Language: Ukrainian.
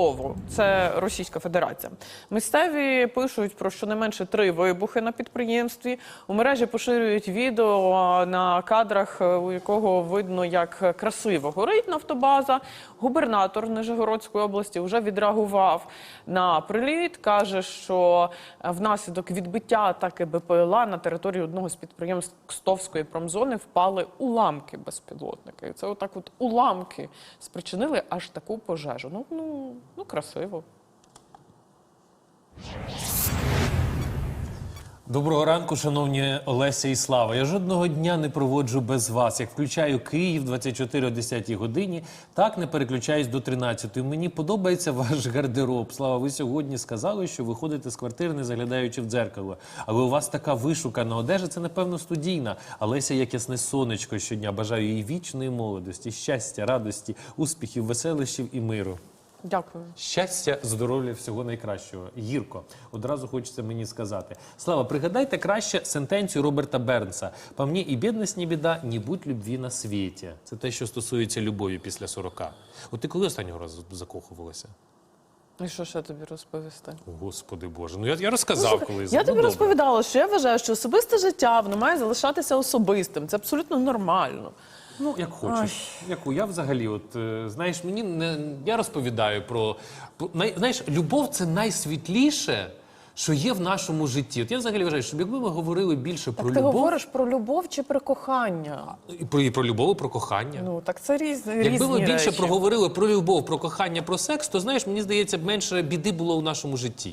Овру, це Російська Федерація. Місцеві пишуть про щонайменше три вибухи на підприємстві. У мережі поширюють відео на кадрах, е, у якого видно, як красиво горить нафтобаза. Губернатор Нижегородської області вже відреагував на приліт. каже, що внаслідок відбиття атаки БПЛА на території одного з підприємств Кстовської промзони впали уламки безпілотника. І це отак, от уламки спричинили аж таку пожежу. Ну, ну, ну красиво. Доброго ранку, шановні Олеся і Слава. Я жодного дня не проводжу без вас. Як включаю Київ 24 о 10 годині, так не переключаюсь до 13. Мені подобається ваш гардероб. Слава, ви сьогодні сказали, що виходите з квартири, не заглядаючи в дзеркало. Але у вас така вишукана одежа, це напевно студійна. Олеся як ясне сонечко щодня. Бажаю їй вічної молодості, щастя, радості, успіхів, веселищів і миру. Дякую. Щастя, здоров'я, всього найкращого. Гірко. Одразу хочеться мені сказати. Слава, пригадайте краще сентенцію Роберта Бернса. По мені і бідність не біда, ні будь любві на світі. Це те, що стосується любові після 40. От ти коли останнього разу закохувалася? І що ще тобі розповісти? Господи Боже, ну я, я розказав колись. Я Ну, тобі добре. розповідала, що я вважаю, що особисте життя воно має залишатися особистим. Це абсолютно нормально. Ну, як хочеш. Яку я взагалі, от е, знаєш, мені не я розповідаю про, про най, знаєш, любов це найсвітліше, що є в нашому житті. От я взагалі вважаю, що якби ми говорили більше про Так ти любов, говориш про любов чи про кохання? і про, і про любов, і про кохання. Ну так це різні Якби різні ми більше речі. проговорили про любов, про кохання, про секс, то знаєш, мені здається, б менше біди було у нашому житті.